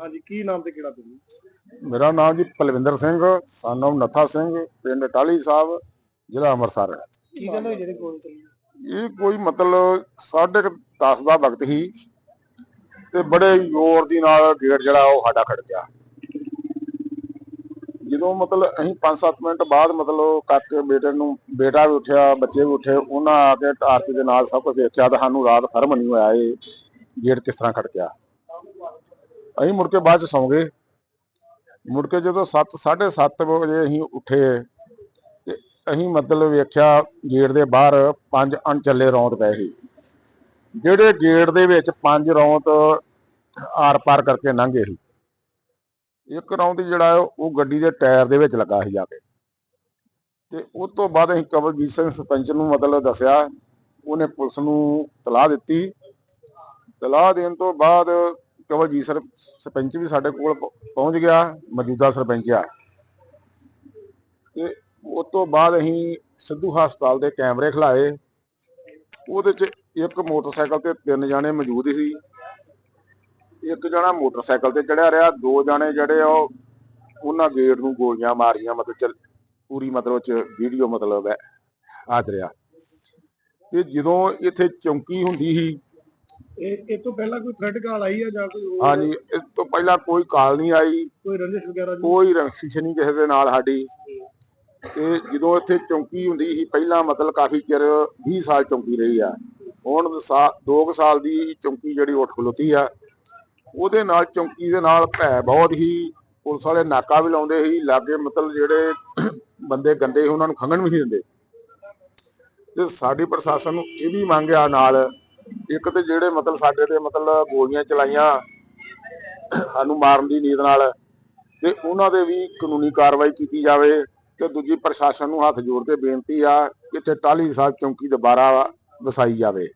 ਹਾਂਜੀ ਕੀ ਨਾਮ ਤੇ ਕਿਹੜਾ ਪਿੰਡ? ਮੇਰਾ ਨਾਮ ਜੀ ਪਲਵਿੰਦਰ ਸਿੰਘ ਸਾਨਮ ਨੱਥਾ ਸਿੰਘ ਪਿੰਡ ਟਾਲੀ ਸਾਹਿਬ ਜ਼ਿਲ੍ਹਾ ਅੰਮ੍ਰਿਤਸਰ ਹੈ। ਕੀ ਕਹਿੰਦੇ ਜਿਹੜੇ ਗੋਲੀ ਚੱਲੀ? ਇਹ ਕੋਈ ਮਤਲਬ 10:30 ਦਾ ਵਕਤ ਸੀ ਤੇ ਬੜੇ ਜ਼ੋਰ ਦੀ ਨਾਲ ਗੇਟ ਜਿਹੜਾ ਉਹ ਸਾਡਾ ਖੜ ਗਿਆ। ਜਦੋਂ ਮਤਲਬ ਅਸੀਂ 5-7 ਮਿੰਟ ਬਾਅਦ ਮਤਲਬ ਕਾਕੇ ਬੇਟੇ ਨੂੰ ਬੇਟਾ ਵੀ ਉੱਠਿਆ ਬੱਚੇ ਵੀ ਉੱਠੇ ਉਹਨਾਂ ਆ ਕੇ ਟਾਰਚ ਦੇ ਨਾਲ ਸਭ ਕੁਝ ਦੇਖਿਆ ਤਾਂ ਸਾਨੂੰ ਰਾਤ ਫਰਮ ਨਹੀਂ ਹੋਇਆ ਇਹ ਗੇਟ ਕਿਸ ਤਰ੍ਹਾਂ ਖੜ ਗਿਆ। ਅਸੀਂ ਮੁੜ ਕੇ ਬਾਅਦ ਚ ਸੌਂ ਗਏ ਮੁੜ ਕੇ ਜਦੋਂ 7 7:30 ਵਜੇ ਅਸੀਂ ਉੱਠੇ, ਤੇ ਅਸੀਂ ਮਤਲਬ ਵੇਖਿਆ ਗੇਟ ਦੇ ਬਾਹਰ ਪੰਜ ਅਣਚੱਲੇ ਰੌਂਦ ਪਏ ਸੀ। ਜਿਹੜੇ ਗੇਟ ਦੇ ਵਿੱਚ ਪੰਜ ਰੌਂਦ ਆਰ ਪਾਰ ਕਰਕੇ ਲੰਘੇ ਸੀ। ਇੱਕ ਰੌਂਦ ਜਿਹੜਾ ਉਹ ਗੱਡੀ ਦੇ ਟਾਇਰ ਦੇ ਵਿੱਚ ਲੱਗਾ ਸੀ ਜਾ ਕੇ। ਤੇ ਉਸ ਤੋਂ ਬਾਅਦ ਅਸੀਂ ਕਵਲਜੀਤ ਸਿੰਘ ਸਰਪੰਚ ਨੂੰ ਮਤਲਬ ਦੱਸਿਆ, ਉਹਨੇ ਪੁਲਿਸ ਨੂੰ ਤਲਾਹ ਦਿੱਤੀ। ਤਲਾਹ ਦੇਣ ਤੋਂ ਬਾਅਦ ਕਵਲਜੀਤ ਸਰ, ਸਰਪੰਚ ਵੀ ਸਾਡੇ ਕੋਲ ਪਹੁੰਚ ਗਿਆ, ਮੌਜੂਦਾ ਸਰਪੰਚ ਆ। ਤੇ ਉਸ ਤੋਂ ਬਾਅਦ ਅਸੀਂ ਸਿੱਧੂ ਹਸਪਤਾਲ ਦੇ ਕੈਮਰੇ ਖਿਲਾਏ। ਉਹਦੇ 'ਚ ਇੱਕ ਮੋਟਰਸਾਈਕਲ ਤੇ ਤਿੰਨ ਜਾਣੇ ਮੌਜੂਦ ਸੀ। ਇੱਕ ਜਣਾ ਮੋਟਰਸਾਈਕਲ ਤੇ ਚੜਿਆ ਰਿਹਾ, ਦੋ ਜਾਣੇ ਜਿਹੜੇ ਆ ਉਹ ਉਹਨਾਂ ਗੇਟ ਨੂੰ ਗੋਲੀਆਂ ਮਾਰੀਆਂ, ਮਤਲਬ ਚਲ, ਪੂਰੀ ਮਤਲਬ ਚ ਵੀਡੀਓ ਮਤਲਬ ਹੈ ਆਦ ਰਿਹਾ ਤੇ ਜਦੋਂ ਇੱਥੇ ਚੌਂਕੀ ਹੁੰਦੀ ਸੀ ਇਹ ਇਹ ਤੋਂ ਪਹਿਲਾਂ ਕੋਈ ਥ੍ਰੈਡ ਕਾਲ ਆਈ ਹੈ ਜਾਂ ਕੋਈ ਹੋਰ? ਹਾਂਜੀ ਇਸ ਤੋਂ ਪਹਿਲਾਂ ਕੋਈ ਕਾਲ ਨਹੀਂ ਆਈ। ਕੋਈ ਰੰਜਿਸ਼ ਵਗੈਰਾ ਦੀ ਕੋਈ ਰੰਸ਼ਿਸ਼ ਨਹੀਂ ਕਿਸੇ ਦੇ ਨਾਲ ਸਾਡੀ। ਤੇ ਜਦੋਂ ਇੱਥੇ ਚੌਂਕੀ ਹੁੰਦੀ ਸੀ ਪਹਿਲਾਂ ਮਤਲਬ ਕਾਫੀ ਚਿਰ 20 ਸਾਲ ਚੌਂਕੀ ਰਹੀ ਆ। ਹੁਣ 2 ਸਾਲ ਦੀ ਚੌਂਕੀ ਜਿਹੜੀ ਉੱਠ ਖਲੋਤੀ ਆ। ਉਹਦੇ ਨਾਲ ਚੌਂਕੀ ਦੇ ਨਾਲ ਭੈ ਬਹੁਤ ਹੀ ਪੁਲਿਸ ਵਾਲੇ ਨਾਕਾ ਵੀ ਲਾਉਂਦੇ ਸੀ। ਲਾਗੇ ਮਤਲਬ ਜਿਹੜੇ ਬੰਦੇ ਗੰਦੇ ਸੀ ਉਹਨਾਂ ਨੂੰ ਖੰਗਣ ਵੀ ਨਹੀਂ ਦਿੰਦੇ। ਤੇ ਸਾਡੀ ਪ੍ਰਸ਼ਾਸਨ ਨੂੰ ਇਹ ਵੀ ਮੰਗਿਆ ਨਾਲ ਇੱਕ ਤੇ ਜਿਹੜੇ ਮਤਲਬ ਸਾਡੇ ਤੇ ਮਤਲਬ ਗੋਲੀਆਂ ਚਲਾਈਆਂ, ਸਾਨੂੰ ਮਾਰਨ ਦੀ ਨੀਤ ਨਾਲ, ਤੇ ਉਹਨਾਂ ਦੇ ਵੀ ਕਾਨੂੰਨੀ ਕਾਰਵਾਈ ਕੀਤੀ ਜਾਵੇ, ਤੇ ਦੂਜੀ ਪ੍ਰਸ਼ਾਸਨ ਨੂੰ ਹੱਥ ਜੋੜ ਕੇ ਬੇਨਤੀ ਆ ਕਿ ਇੱਥੇ ਟਾਲੀ ਸਾਹਿਬ ਚੌਂਕੀ ਦੁਬਾਰਾ ਵਸਾਈ ਜਾਵੇ।